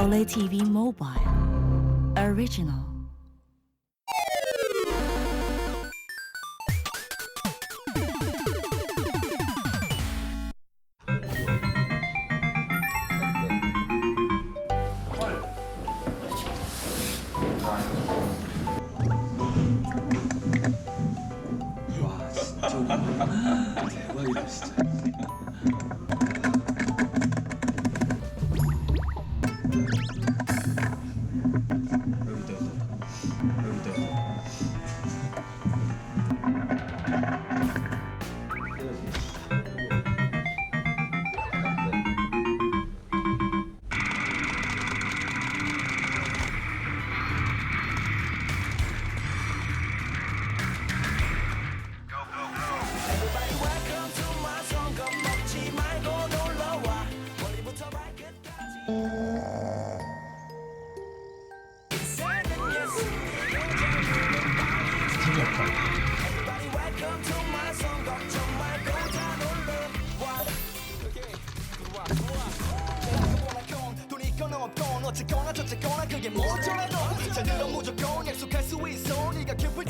OLED TV Mobile. Original.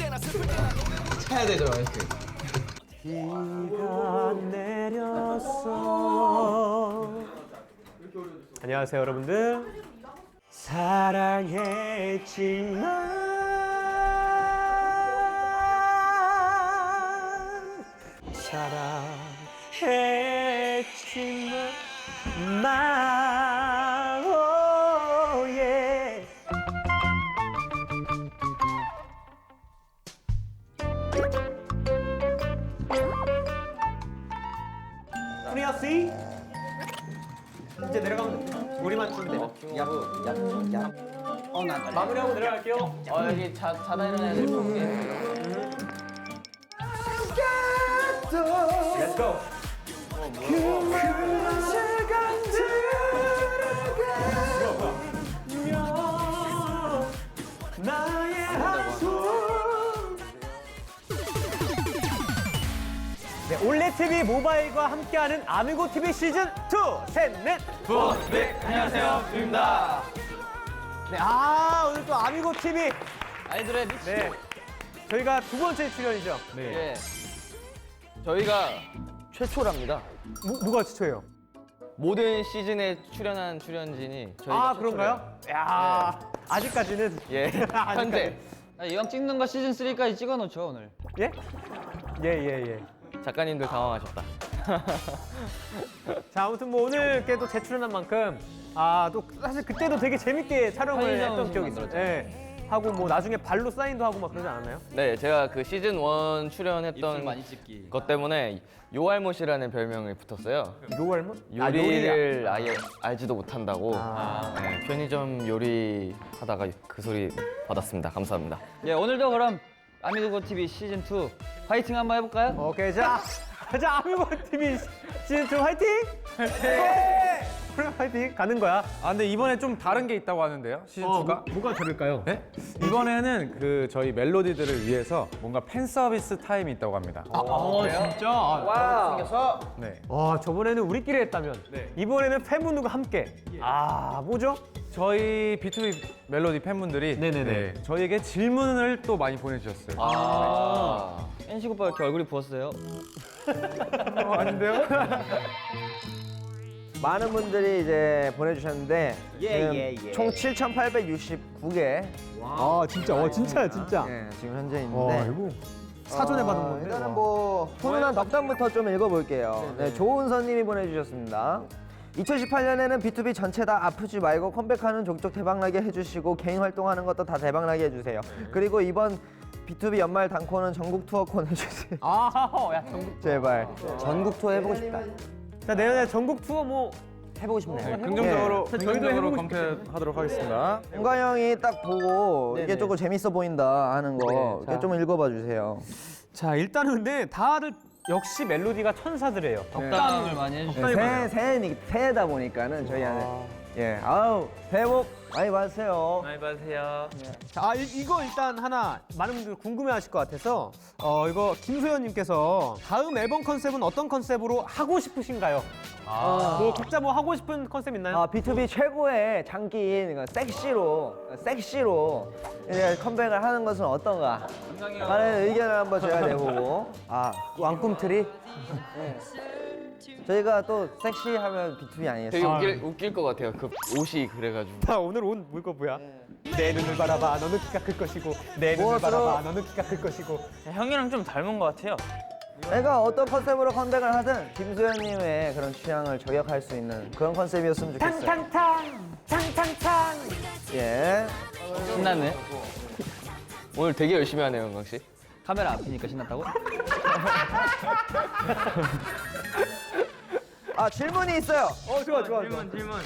때나 해야 되더라 이렇게. 비가 내렸어. 안녕하세요, 여러분들. 사랑했지만 사랑했지만 나 오, 예. 프리아 씨 이제 내려가면 돼. 우리만 주면 되면 야야야 마무리하고 내려갈게요. 어 여기 자 자다 일어나야 될 게. Let's go. 네, 올레 TV 모바일과 함께하는 아미고 TV 시즌 2 셋, 넷. 네 안녕하세요 주입니다. 네, 아 오늘 또 아미고 TV 아이들의 미치. 네 저희가 두 번째 출연이죠. 예. 저희가 최초랍니다. 뭐, 누가 최초예요? 모든 시즌에 출연한 출연진이 저희가 아 그런가요? 야 아직까지는 예. 현재 아, 이왕 찍는 거 시즌 3까지 찍어 놓죠 오늘. 예? 예, 예, 예. 작가님들 당황하셨다. 자, 아무튼 뭐 오늘 또 재출연한 만큼 아, 또 사실 그때도 되게 재밌게 촬영을 편의점 했던 음식 기억이 있어요. 만들었죠. 예. 하고 뭐 나중에 발로 사인도 하고 막 그러지 않았나요? 네, 제가 그 시즌 1 출연했던 많이 찍기. 것 때문에 요알못이라는 별명이 붙었어요. 요알못? 요리를 아, 예 알지도 못한다고 아. 네, 편의점 요리 하다가 그 소리 받았습니다. 감사합니다. 예, 오늘도 그럼 아미고고 TV 시즌 2 화이팅 한번 해볼까요? 오케이, 자. 자, 아미고 TV 시즌 2 화이팅! 네! 그래, 화이팅! 가는 거야. 아 근데 이번에 좀 다른 게 있다고 하는데요 시즌 2가 뭐가 다를까요? 네? 이번에는 그 저희 멜로디들을 위해서 뭔가 팬 서비스 타임이 있다고 합니다. 아, 진짜? 와. 네. 와, 저번에는 우리끼리 했다면 이번에는 팬분들과 함께. 아, 뭐죠? 저희 B2B 멜로디 팬분들이 네네네. 네, 저희에게 질문을 또 많이 보내주셨어요. 아, NC 오빠 이렇게 얼굴이 부었어요? 어, 아닌데요? 많은 분들이 이제 보내주셨는데 예, 지금 총 7,869개 아, 진짜. 와, 진짜야, 진짜. 네, 지금 현재 와, 있는데 이거 사전에 받은 어, 건데. 일단은 와. 뭐 훈훈한 덕담부터 좀 읽어볼게요. 네, 조은서님이 보내주셨습니다. 2018년에는 B2B 전체 다 아프지 말고 컴백하는 족족 대박나게 해주시고 개인 활동하는 것도 다 대박나게 해주세요. 그리고 이번 B2B 연말 단코는 전국 투어 콘 해주세요. 아, 야, 전국. 제발 전국 투어 해보고 싶다. 자, 내년에 전국 투어 뭐 해보고 싶네요. 네, 긍정적으로 저희도 긍정적으로 해보고 검토하도록 하겠습니다. 공가 형이 딱 보고 이게 조금 재밌어 보인다 하는 거 좀 읽어봐 주세요. 자, 일단은 근데 다들 역시 멜로디가 천사들이에요. 덕담을 많이 해주세요. 새, 새해, 새해다 보니까는 저희 안에 예, 아우 새해 복 많이 받으세요. 많이 받으세요. 자, 아, 이, 이거 일단 하나 많은 분들 궁금해하실 것 같아서 어 이거 김소연님께서 다음 앨범 컨셉은 어떤 컨셉으로 하고 싶으신가요? 뭐 각자 뭐 하고 싶은 컨셉 있나요? 아, B2B 최고의 장기인 그 섹시로 섹시로 이제 컴백을 하는 것은 어떤가? 하는 의견을 한번 제가 내보고 아 왕꿈틀이 네. 저희가 또 섹시하면 B2B 되게 아니겠어요? 웃길, 웃길 것 같아요. 그 옷이 그래가지고. 나 오늘 온 물건 뭐야? 내 눈을 바라봐 너는 키가 클 것이고 내 눈을 무엇으로? 바라봐 너는 키가 클 것이고 형이랑 좀 닮은 것 같아요. 내가 어떤 컨셉으로 컴백을 하든 김소연님의 그런 취향을 저격할 수 있는 그런 컨셉이었으면 좋겠어요. 탕탕탕 탕탕탕 예. 신났네. 오늘 되게 열심히 하네요, 영광 씨. 카메라 앞이니까 신났다고? 아 질문이 있어요. 어 좋아 좋아 좋아 질문.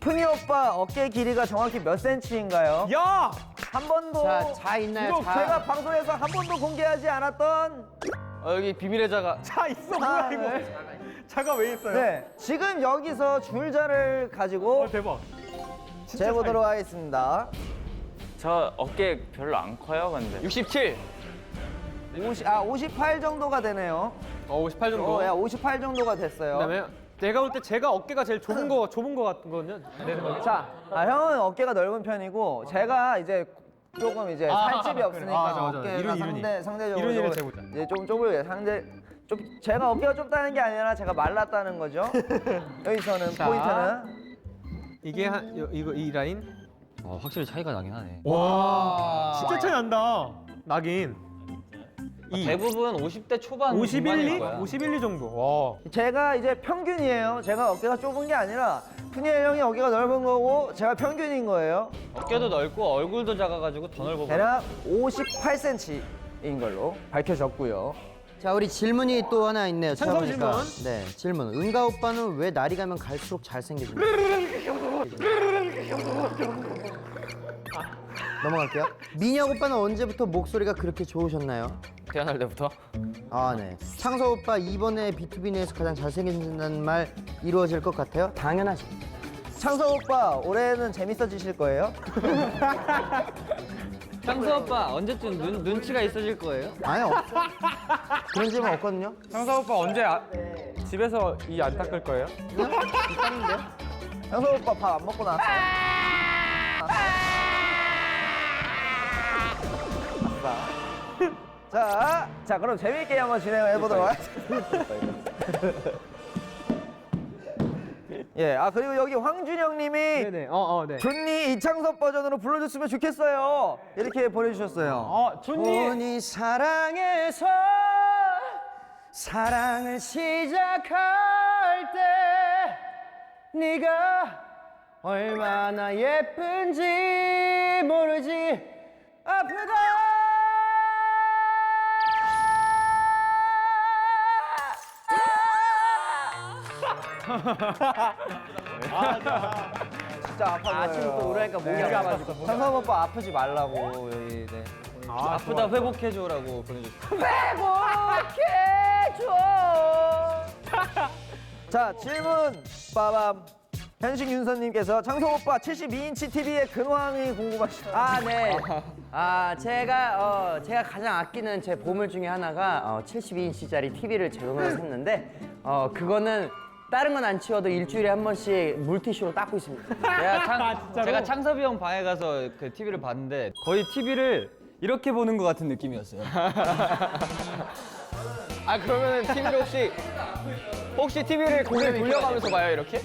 푸니 오빠 어깨 길이가 정확히 몇 센치인가요? 야! 한 번도 자, 자 있나요? 이거 자. 제가 방송에서 한 번도 공개하지 않았던 어, 여기 비밀의 자가. 자 있어 뭐야 이거 자가 왜 있어요? 네 지금 여기서 줄자를 가지고 어 대박 재보도록 하겠습니다. 저 어깨 별로 안 커요, 근데. 67. 50, 아 58 정도가 되네요. 어 58 정도 어, 야, 58 정도가 됐어요. 그다음에 내가 볼 때 제가 어깨가 제일 좁은 거 좁은 거 같은 거는 내 생각에 자, 아, 형은 어깨가 넓은 편이고 제가 이제 조금 이제 살집이 없으니까 아, 맞아, 맞아. 어깨가 이런, 이런이. 상대 상대적으로 좀 재보자. 이제 좀 좁을 상대 좀 제가 어깨가 좁다는 게 아니라 제가 말랐다는 거죠. 여기서는 자. 포인트는 이게 한 요- 이거 이 라인 어, 확실히 차이가 나긴 하네. 와 진짜 차이 난다 나긴 이 대부분 50대 초반 51, 중반일 2? 거야. 51, 2 정도 와 제가 이제 평균이에요. 제가 어깨가 좁은 게 아니라 푸니엘 형이 어깨가 넓은 거고 제가 평균인 거예요. 어깨도 넓고 얼굴도 작아가지고 더 넓어 보여. 대략 58cm인 걸로 밝혀졌고요. 자 우리 질문이 또 하나 있네요. 찬성 찾아보니까. 질문. 네 질문. 은가 오빠는 왜 날이 가면 갈수록 잘생겨집니까? 넘어갈게요. 민혁 오빠는 언제부터 목소리가 그렇게 좋으셨나요? 태어날 때부터. 아 네. 창서 오빠 이번에 B2B 내에서 가장 잘생겨진다는 말 이루어질 것 같아요? 당연하죠. 창석 오빠 올해는 재밌어지실 거예요. 창수 오빠 언제쯤 눈, 눈치가 있어질 거예요? 아니 없어. 그런 질문 없거든요. 상사 오빠 언제 아- 집에서 이 안 닦을 거예요? 창석 오빠 밥 안 먹고 나왔어요. 아싸. 자, 자 그럼 재미있게 한번 진행을 해보도록 하겠습니다. 예, 아 그리고 여기 황준영님이 네네 어 어네 존니 이창섭 버전으로 불러줬으면 좋겠어요. 이렇게 보내주셨어요. 어 존니 본이 사랑해서 사랑을 시작할 때 네가 얼마나 예쁜지 모르지. 아프다. 진짜 아파. 아침부터 우울하니까 목이 아파가지고. 창섭 오빠 아프지 말라고 여기. 네. 아, 프다. 회복해줘라고 보내줬어. 자 질문 빠밤 현식 윤서님께서 창석 오빠 72인치 TV의 근황이 궁금하시다. 아, 네. 아, 제가 어, 제가 가장 아끼는 제 보물 중에 하나가 어, 72인치짜리 TV를 제공을 했는데 어, 그거는 다른 건 안 치워도 일주일에 한 번씩 물티슈로 닦고 있습니다. 제가, 창, 제가 창섭이 형 방에 가서 그 TV를 봤는데 거의 TV를 이렇게 보는 것 같은 느낌이었어요. 아, 그러면 TV를 혹시, 혹시 TV를 고개 돌려가면서 봐요, 이렇게?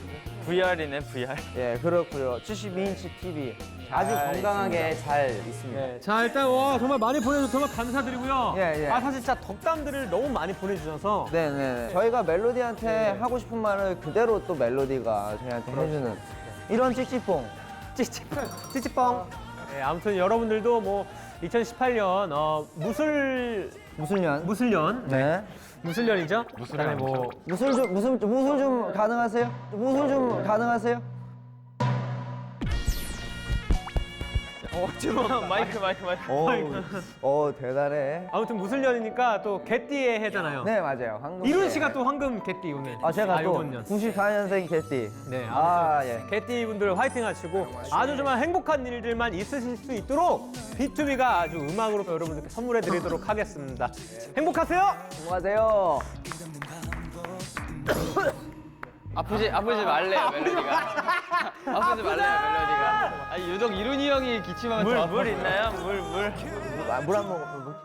VR이네, VR. 예 그렇고요. 72인치 TV 아주 건강하게 잘 있습니다. 자 일단 와 정말 많이 보내줘서 정말 감사드리고요 예, 예. 아 사실 진짜 덕담들을 너무 많이 보내주셔서 네 네. 저희가 멜로디한테 하고 싶은 말을 그대로 또 멜로디가 저희한테 해주는 이런 찌찌뽕. 찌찌뽕 찌찌뽕 네, 아무튼 여러분들도 뭐 2018년 어, 무술 무술년. 무술년 네. 무술년이죠 그다음에 뭐 무술 좀 무술 좀 무술 좀 가능하세요? 무술 좀 가능하세요? 마이크 마이크 마이크. 오, 어 대단해. 아무튼 무술년이니까 또 개띠의 해잖아요. 네 맞아요. 황금. 이룬 씨가 또 황금 개띠 오늘. 아 제가 또 요번 년. 94년생 개띠. 네, 아 예. 개띠 분들 화이팅 하시고 아주 정말 행복한 일들만 있으실 수 있도록 B2B가 아주 음악으로 여러분들께 선물해 드리도록 하겠습니다. 행복하세요. 안녕하세요. 아프지 아프지 말래요 멜로디가. 아프지 말래요 멜로디가. 아니 유독 이룬이 형이 기침하면 물물 있나요? 물 물. 물한 모금.